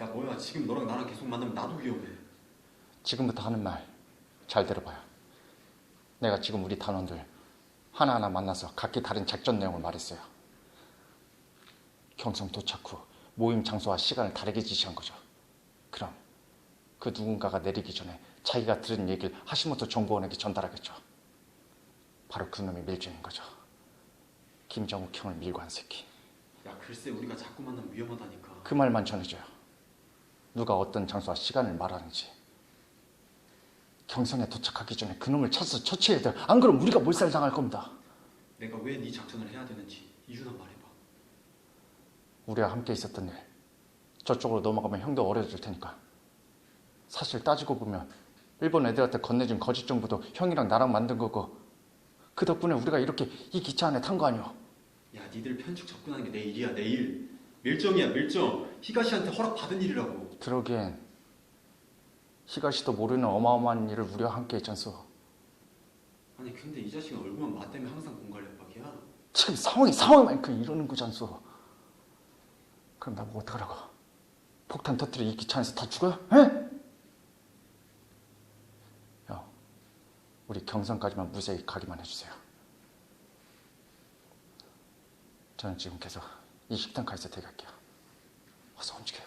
야 뭐야 지금 너랑 나랑 계속 만나면 나도 위험해 지금부터 하는 말 잘 들어봐요. 내가 지금 우리 단원들 하나하나 만나서 각기 다른 작전 내용을 말했어요. 경성 도착 후 모임 장소와 시간을 다르게 지시한 거죠. 그럼 그 누군가가 내리기 전에 자기가 들은 얘기를 하시모토 정보원에게 전달하겠죠. 바로 그 놈이 밀준인 거죠. 김정욱 형을 밀고 한 새끼. 야 글쎄 우리가 자꾸 만나면 위험하다니까 그 말만 전해줘요. 누가 어떤 장소와 시간을 말하는지. 경성에 도착하기 전에 그놈을 찾아서 처치해야 돼요. 안 그러면 우리가 몰살당할 겁니다. 내가 왜 네 작전을 해야 되는지 이유나 말해봐 우리와 함께 있었던 일. 저쪽으로 넘어가면 형도 어려질 테니까. 사실 따지고 보면 일본 애들한테 건네준 거짓 정보도 형이랑 나랑 만든 거고 그 덕분에 우리가 이렇게 이 기차 안에 탄 거 아니오. 야 니들 편축 접근하는 게 내 일이야 내 일 밀정이야 밀정 히가시한테 허락 받은 일이라고 그러기엔 히가시도 모르는 어마어마한 일을 우리와 함께 했잖소. 아니 근데 이 자식은 얼굴만 맞 때문에 항상 공갈래박이야 지금 상황이 상황만큼 이러는 거잖소. 그럼 나보고 어떡하라고? 폭탄 터뜨려 이 기차 안에서 다 죽어요? 에? 형, 우리 경선까지만 무사히 가기만 해주세요. 저는 지금 계속 이 식당 가서 대기할게요. 어서 움직여요.